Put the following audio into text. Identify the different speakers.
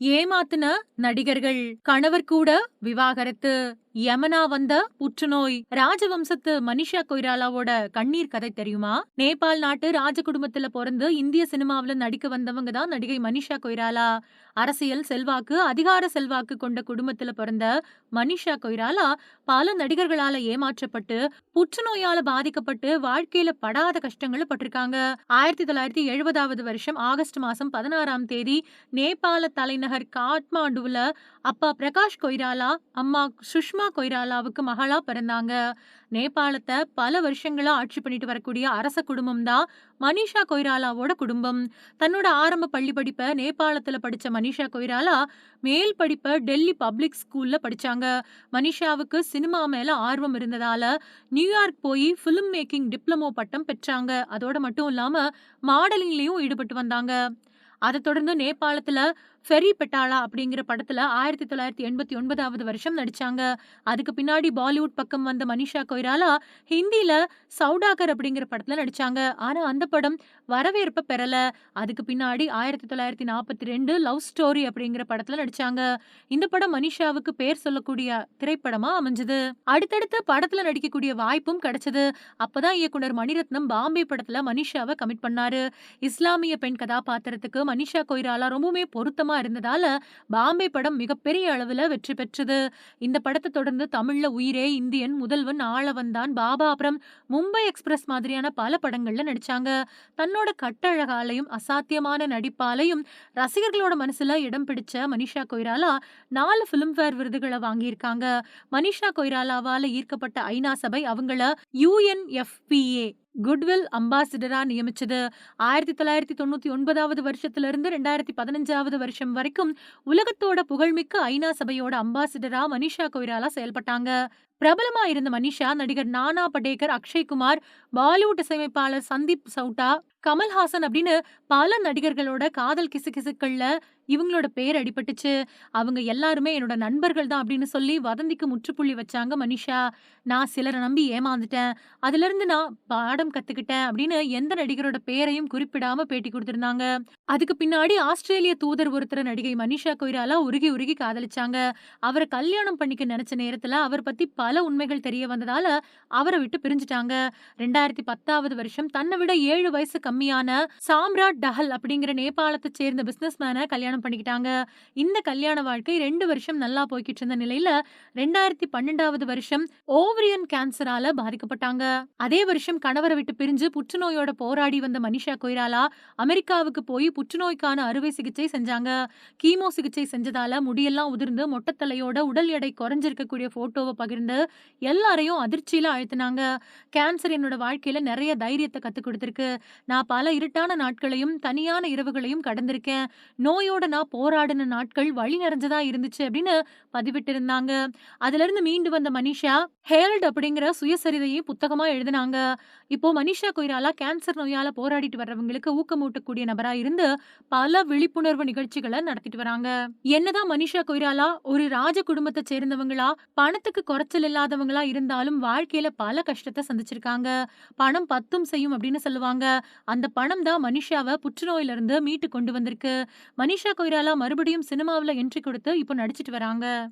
Speaker 1: ஏமாத்துன நடிகர்கள் கணவர் கூட விவாகரத்து. யமனா வந்த புற்றுநோய். ராஜவம்சத்து மனிஷா கொய்ராலாவோட கண்ணீர் கதை தெரியுமா? நேபாள் நாட்டு ராஜ குடும்பத்துல பிறந்து இந்திய சினிமாவில நடிக்க வந்தவங்க தான் நடிகை மனிஷா கொய்ராலா. அரசியல் செல்வாக்கு அதிகார செல்வாக்கு கொண்ட குடும்பத்துல பிறந்த மனிஷா கொய்ராலா பல நடிகர்களால ஏமாற்றப்பட்டு புற்றுநோயால பாதிக்கப்பட்டு வாழ்க்கையில படாத கஷ்டங்களை பட்டிருக்காங்க. ஆயிரத்தி தொள்ளாயிரத்தி எழுபதாவது வருஷம் ஆகஸ்ட் மாசம் பதினாறாம் தேதி நேபாள தலைநகர் காட்மாண்டுவுல அப்பா பிரகாஷ் கொய்ராலா அம்மா சுஷ்மா கொய்ராலாவுக்கு மகளா பிறந்தாங்க. நேபாளத்தை பல வருஷங்களா ஆட்சி பண்ணிட்டு வரக்கூடிய அரச குடும்பம் தான் மனிஷா கொய்ராலாவோட குடும்பம். தன்னோட ஆரம்ப பள்ளி படிப்பை நேபாளத்துல படிச்ச மனிஷா கொய்ராலா மேல் படிப்பை டெல்லி பப்ளிக் ஸ்கூல்ல படிச்சாங்க. மனிஷாவுக்கு சினிமா மேல ஆர்வம் இருந்ததால நியூயார்க் போய் ஃபிலிம் மேக்கிங் டிப்ளமோ பட்டம் பெற்றாங்க. அதோட மட்டும் இல்லாம மாடலிங்லயும் ஈடுபட்டு வந்தாங்க. அதை தொடர்ந்து நேபாளத்துல ஃபெரி பெட்டாலா அப்படிங்கிற படத்துல ஆயிரத்தி தொள்ளாயிரத்தி எண்பத்தி ஒன்பதாவது வருஷம் நடிச்சாங்க. அதுக்கு பின்னாடி பாலிவுட் பக்கம் வந்த மனிஷா கொய்ராலா ஹிந்தில சவுடாகர் அப்படிங்கிற படத்துல நடிச்சாங்க. ஆனா அந்த படம் வரவேற்பை பெறல. அதுக்கு பின்னாடி ஆயிரத்தி தொள்ளாயிரத்தி நாற்பத்தி ரெண்டு லவ் ஸ்டோரி அப்படிங்கிற படத்துல நடிச்சாங்க. இந்த படம் மனிஷாவுக்கு பேர் சொல்லக்கூடிய திரைப்படமா அமைஞ்சது. அடுத்தடுத்து படத்துல நடிக்கக்கூடிய வாய்ப்பும் கிடைச்சது. அப்போதான் இயக்குனர் மணிரத்னம் பாம்பே படத்துல மனிஷாவை கமிட் பண்ணாரு. இஸ்லாமிய பெண் கதாபாத்திரத்துக்கு மனிஷா கொய்ராலா ரொம்பவுமே பொருத்தமா இருந்ததால பாம்பே படம் மிகப்பெரிய அளவுல வெற்றி பெற்றது. இந்த படத்தை தொடர்ந்து தமிழ்ல உயிரே இந்தியன் முதல்வன் ஆளவந்தான் பாபா. அப்புறம் மும்பை எக்ஸ்பிரஸ் மாதிரியான பல படங்கள்ல நடிச்சாங்க. தன்னோட கட்டழகாலையும் அசாத்தியமான நடிப்பாலையும் ரசிகர்களோட மனசுல இடம் பிடிச்ச மனிஷா கொய்ராலா நாலு பிலிம்ஃபேர் விருதுகளை வாங்கியிருக்காங்க. மனிஷா கொய்ராலாவால ஈர்க்கப்பட்ட ஐநா சபை அவங்கள யூஎன்எஃபிஏ குட்வில் அம்பாசிடரா நியமிச்சது. ஆயிரத்தி தொள்ளாயிரத்தி தொண்ணூத்தி ஒன்பதாவது வருஷத்துல இருந்து ரெண்டாயிரத்தி பதினஞ்சாவது வருஷம் வரைக்கும் உலகத்தோட புகழ்மிக்க ஐநா சபையோட அம்பாசிடரா மனிஷா கொய்ராலா செயல்பட்டாங்க. பிரபலமா இருந்த மனிஷா நடிகர் நானா படேகர் அக்ஷய்குமார் பாலிவுட் இசையமைப்பாளர் சந்தீப் சவுட்டா கமல்ஹாசன் அப்படின்னு பல நடிகர்களோட காதல் கிசுகிசுக்கள்ல இவங்களோட பேர் அடிபட்டுச்சு. அவங்க எல்லாருமே என்னோட நண்பர்கள் தான் அப்படின்னு சொல்லி வதந்திக்கு முற்றுப்புள்ளி வச்சாங்க மனிஷா. நான் சிலரை நம்பி ஏமாந்துட்டேன். அதுல இருந்து நான் பாடம் கத்துக்கிட்டேன் அப்படின்னு எந்த நடிகரோட பேரையும் குறிப்பிடாம பேட்டி கொடுத்திருந்தாங்க. அதுக்கு பின்னாடி ஆஸ்திரேலிய தூதர் ஒருத்தர் நடிகை மனிஷா கொய்ராலா உருகி உருகி காதலிச்சாங்க. அவரை கல்யாணம் பண்ணிக்க நினைச்ச நேரத்துல அவர் பத்தி பல பல உண்மைகள் தெரிய வந்ததால அவரை விட்டு பிரிஞ்சுட்டாங்க. ரெண்டாயிரத்தி பத்தாவது வருஷம் தன்னை விட ஏழு வயசு கம்மியான சாம்ராட் டஹல் அப்படிங்கிற நேபாளத்தை சேர்ந்த பிசினஸ் மேனை கல்யாணம் பண்ணிக்கிட்டாங்க. இந்த கல்யாண வாழ்க்கை ரெண்டு வருஷம் நல்லா போய்கிட்டு இருந்த நிலையில ரெண்டாயிரத்தி பன்னெண்டாவது வருஷம் ஓவரியன் கேன்சரால பாதிக்கப்பட்டாங்க. அதே வருஷம் கணவரை விட்டு பிரிஞ்சு புற்றுநோயோட போராடி வந்த மனிஷா கொய்ராலா அமெரிக்காவுக்கு போய் புற்றுநோய்க்கான அறுவை சிகிச்சை செஞ்சாங்க. கீமோ சிகிச்சை செஞ்சதால முடியெல்லாம் உதிர்ந்து மொட்டத்தலையோட உடல் எடை குறைஞ்சிருக்கக்கூடிய போட்டோவை பகிர்ந்து எல்லாரையும் அதிர்ச்சியில் ஆழ்த்தினாங்க கேன்சர் என்னோட வாழ்க்கையில் நிறைய தைரியத்தை கற்றுக் கொடுத்துருக்கு. நான் பல இருட்டான நாட்களையும் தனியான இரவுகளையும் கடந்திருக்கேன். நோயோட நான் போராடின நாட்கள் வழி நிறைஞ்சதா இருந்துச்சு அப்படின்னு பதிவிட்டிருந்தாங்க. அதுலேருந்து மீண்டு வந்த மனிஷா ஹேல்ட் அப்படிங்கிற சுயசரிதையை புத்தகமாக எழுதினாங்க. இப்போ மனிஷா கொய்ராலா கேன்சர் நோயால் போராடிட்டு வர்றவங்களுக்கு ஊக்கமூட்டக்கூடிய நபராக இருந்து பல விழிப்புணர்வு நிகழ்ச்சிகளை நடத்திட்டு வராங்க. என்னதான் மனிஷா கொய்ராலா ஒரு ராஜ குடும்பத்தை சேர்ந்தவங்களா பணத்துக்கு குறைச்சல் இல்லாதவங்களா இருந்தாலும் வாழ்க்கையில பல கஷ்டத்தை சந்திச்சிருக்காங்க. பணம் பத்தும் செய்யும் அப்படின்னு சொல்லுவாங்க. அந்த பணம் தான் மனிஷாவை புற்றுநோயில இருந்து மீட்டு கொண்டு வந்திருக்கு. மனிஷா கொய்ராலா மறுபடியும் சினிமாவில் என்ட்ரி கொடுத்து இப்போ நடிச்சிட்டு வராங்க.